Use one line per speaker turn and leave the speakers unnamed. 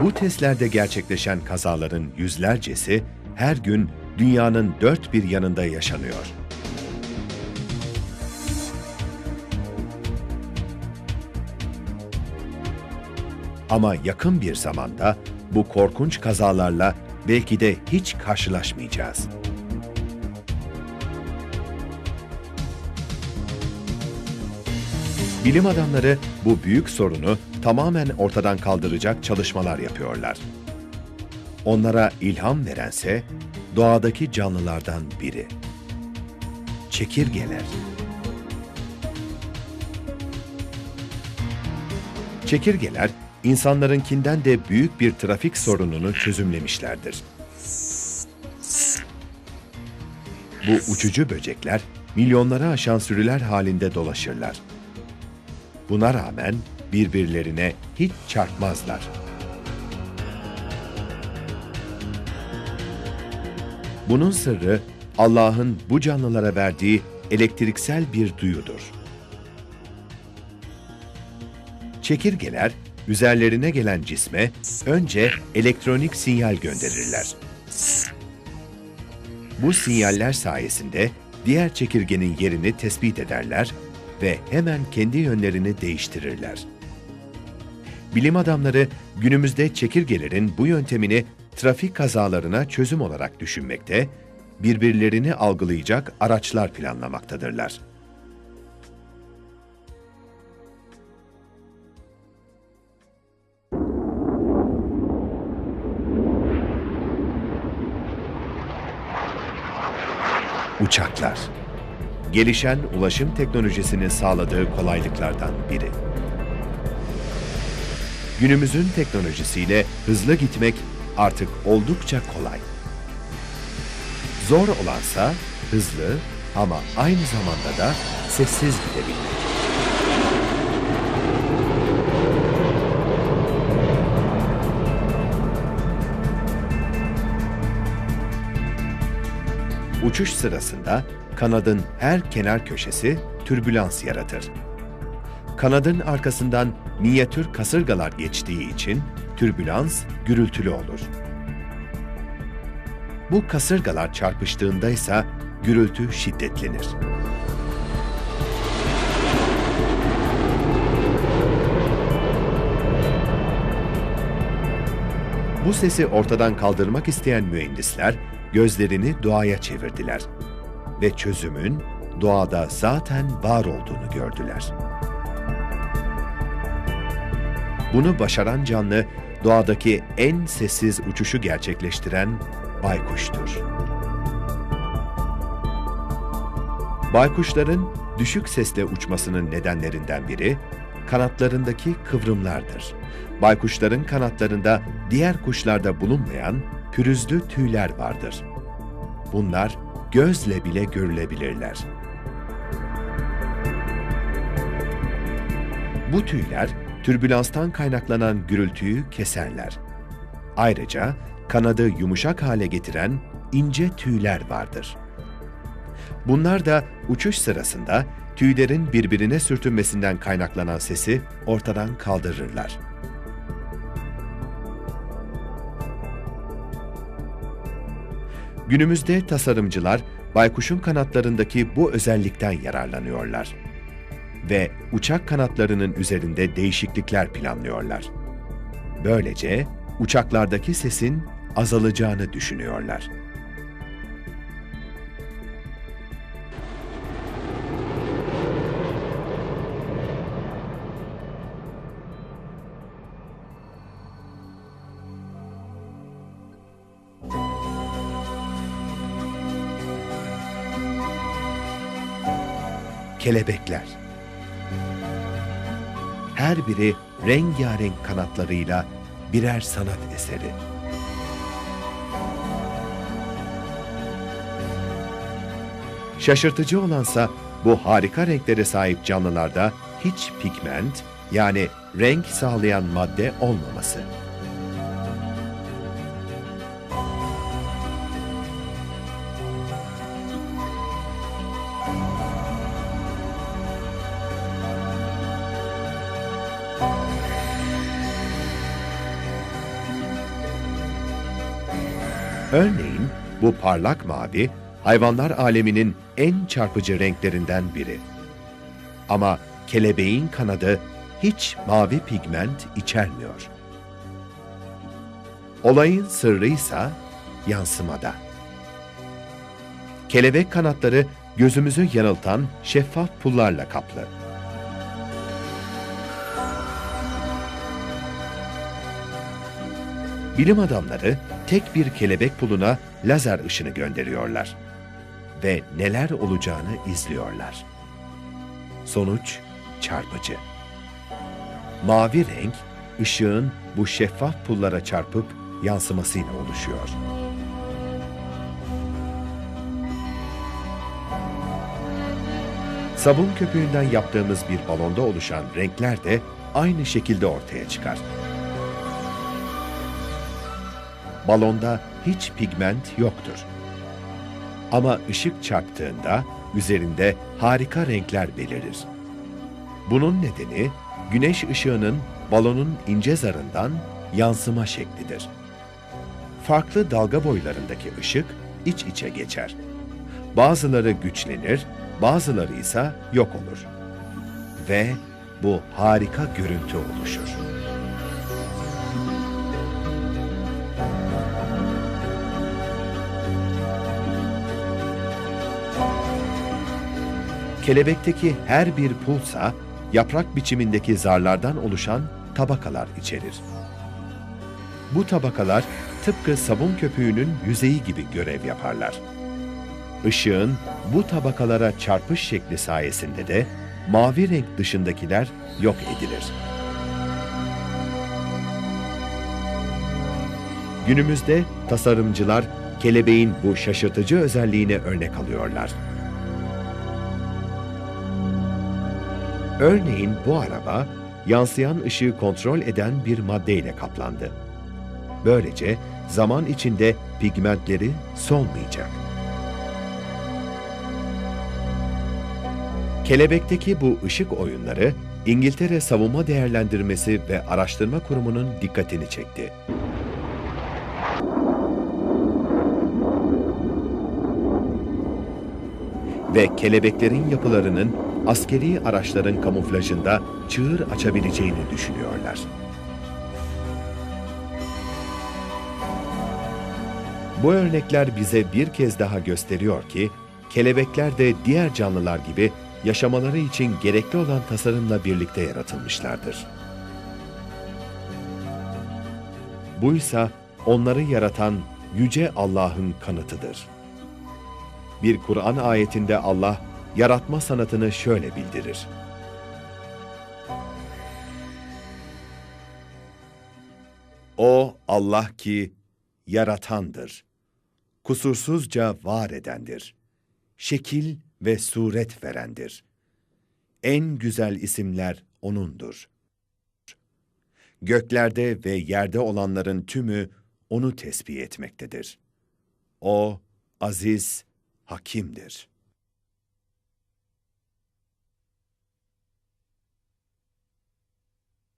Bu testlerde gerçekleşen kazaların yüzlercesi her gün dünyanın dört bir yanında yaşanıyor. Ama yakın bir zamanda bu korkunç kazalarla belki de hiç karşılaşmayacağız. Bilim adamları bu büyük sorunu tamamen ortadan kaldıracak çalışmalar yapıyorlar. Onlara ilham verense doğadaki canlılardan biri. Çekirgeler. Çekirgeler insanlarınkinden de büyük bir trafik sorununu çözümlemişlerdir. Bu uçucu böcekler milyonlara aşan sürüler halinde dolaşırlar. Buna rağmen birbirlerine hiç çarpmazlar. Bunun sırrı Allah'ın bu canlılara verdiği elektriksel bir duyudur. Çekirgeler üzerlerine gelen cisme önce elektronik sinyal gönderirler. Bu sinyaller sayesinde diğer çekirgenin yerini tespit ederler ve hemen kendi yönlerini değiştirirler. Bilim adamları günümüzde çekirgelerin bu yöntemini trafik kazalarına çözüm olarak düşünmekte, birbirlerini algılayacak araçlar planlamaktadırlar. Uçaklar gelişen ulaşım teknolojisinin sağladığı kolaylıklardan biri. Günümüzün teknolojisiyle hızlı gitmek artık oldukça kolay. Zor olansa hızlı ama aynı zamanda da sessiz gidebilmek. Uçuş sırasında kanadın her kenar köşesi türbülans yaratır. Kanadın arkasından minyatür kasırgalar geçtiği için türbülans gürültülü olur. Bu kasırgalar çarpıştığında ise gürültü şiddetlenir. Bu sesi ortadan kaldırmak isteyen mühendisler gözlerini doğaya çevirdiler ve çözümün doğada zaten var olduğunu gördüler. Bunu başaran canlı doğadaki en sessiz uçuşu gerçekleştiren baykuştur. Baykuşların düşük sesle uçmasının nedenlerinden biri kanatlarındaki kıvrımlardır. Baykuşların kanatlarında diğer kuşlarda bulunmayan pürüzlü tüyler vardır. Bunlar gözle bile görülebilirler. Bu tüyler türbülanstan kaynaklanan gürültüyü keserler. Ayrıca kanadı yumuşak hale getiren ince tüyler vardır. Bunlar da uçuş sırasında tüylerin birbirine sürtünmesinden kaynaklanan sesi ortadan kaldırırlar. Günümüzde tasarımcılar baykuşun kanatlarındaki bu özellikten yararlanıyorlar ve uçak kanatlarının üzerinde değişiklikler planlıyorlar. Böylece uçaklardaki sesin azalacağını düşünüyorlar. Kelebekler Her biri rengarenk kanatlarıyla birer sanat eseri. Şaşırtıcı olansa bu harika renklere sahip canlılarda hiç pigment yani renk sağlayan madde olmaması. Örneğin bu parlak mavi hayvanlar aleminin en çarpıcı renklerinden biri. Ama kelebeğin kanadı hiç mavi pigment içermiyor. Olayın sırrı ise yansımada. Kelebek kanatları gözümüzü yanıltan şeffaf pullarla kaplı. Bilim adamları tek bir kelebek puluna lazer ışını gönderiyorlar ve neler olacağını izliyorlar. Sonuç çarpıcı. Mavi renk ışığın bu şeffaf pullara çarpıp yansımasıyla oluşuyor. Sabun köpüğünden yaptığımız bir balonda oluşan renkler de aynı şekilde ortaya çıkar. Balonda hiç pigment yoktur. Ama ışık çarptığında üzerinde harika renkler belirir. Bunun nedeni güneş ışığının balonun ince zarından yansıma şeklidir. Farklı dalga boylarındaki ışık iç içe geçer. Bazıları güçlenir, bazıları ise yok olur. Ve bu harika görüntü oluşur. Kelebekteki her bir pulsa yaprak biçimindeki zarlardan oluşan tabakalar içerir. Bu tabakalar tıpkı sabun köpüğünün yüzeyi gibi görev yaparlar. Işığın bu tabakalara çarpış şekli sayesinde de mavi renk dışındakiler yok edilir. Günümüzde tasarımcılar kelebeğin bu şaşırtıcı özelliğine örnek alıyorlar. Örneğin bu araba yansıyan ışığı kontrol eden bir maddeyle kaplandı. Böylece zaman içinde pigmentleri solmayacak. Kelebekteki bu ışık oyunları İngiltere Savunma Değerlendirmesi ve Araştırma Kurumu'nun dikkatini çekti. Ve kelebeklerin yapılarının askeri araçların kamuflajında çığır açabileceğini düşünüyorlar. Bu örnekler bize bir kez daha gösteriyor ki, kelebekler de diğer canlılar gibi yaşamaları için gerekli olan tasarımla birlikte yaratılmışlardır. Bu ise onları yaratan yüce Allah'ın kanıtıdır. Bir Kur'an ayetinde Allah yaratma sanatını şöyle bildirir. O Allah ki yaratandır. Kusursuzca var edendir. Şekil ve suret verendir. En güzel isimler O'nundur. Göklerde ve yerde olanların tümü O'nu tesbih etmektedir. O, aziz, hakimdir.